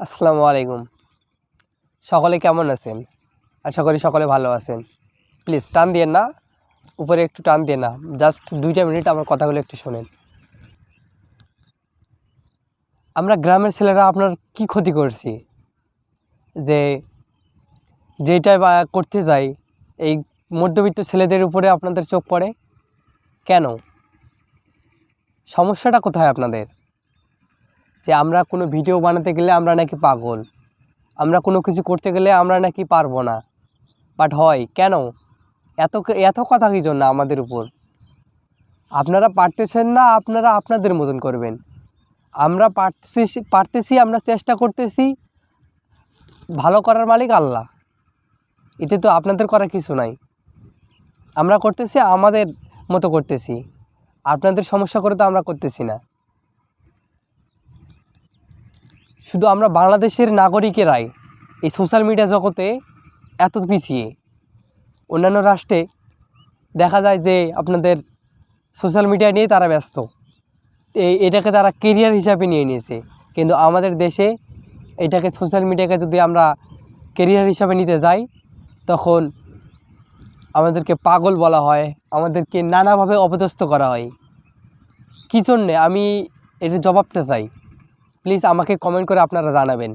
আসসালামু আলাইকুম। সকলে কেমন আছেন? আশা করি সকলে ভালো আছেন। প্লিজ টান দিয়ে না, উপরে একটু টান দিয়ে না। জাস্ট দুইটা মিনিট আমার কথাগুলো একটু শোনেন। আমরা গ্রামের ছেলেরা আপনার কি ক্ষতি করছি? যে যেটাই বা করতে যাই, এই মধ্যবিত্ত ছেলেদের উপরে আপনাদের চোখ পড়ে? কেন? সমস্যাটা কোথায় আপনাদের? যে আমরা কোনো ভিডিও বানাতে গেলে আমরা নাকি পাগল। আমরা কোনো কিছু করতে গেলে আমরা নাকি পারব না। বাট হয়, কেন? এত এত কথা কি জন্য আমাদের উপর? আপনারা পারতেছেন না, আপনারা আপনাদের মতন করবেন। আমরা পারতেছি পারতেছি, আমরা চেষ্টা করতেছি। ভালো করার মালিক আল্লাহ। এতে তো আপনাদের করার কিছু নাই। আমরা করতেছি, আমাদের মতো করতেছি। আপনাদের সমস্যা করে তো আমরা করতেছি না। শুধু আমরা বাংলাদেশের নাগরিকেরাই এই সোশ্যাল মিডিয়া জগতে এত পিছিয়ে। অন্যান্য রাষ্ট্রে দেখা যায় যে আপনাদের সোশ্যাল মিডিয়া নিয়ে তারা ব্যস্ত। এই এটাকে তারা কেরিয়ার হিসাবে নিয়ে নিয়েছে। কিন্তু আমাদের দেশে এটাকে সোশ্যাল মিডিয়াকে যদি আমরা কেরিয়ার হিসাবে নিতে যাই, তখন আমাদেরকে পাগল বলা হয়, আমাদেরকে নানাভাবে অপদস্থ করা হয়। কী জন্যে? আমি এটার জবাবটা চাই। প্লিজ আমাকে কমেন্ট করে আপনারা জানাবেন।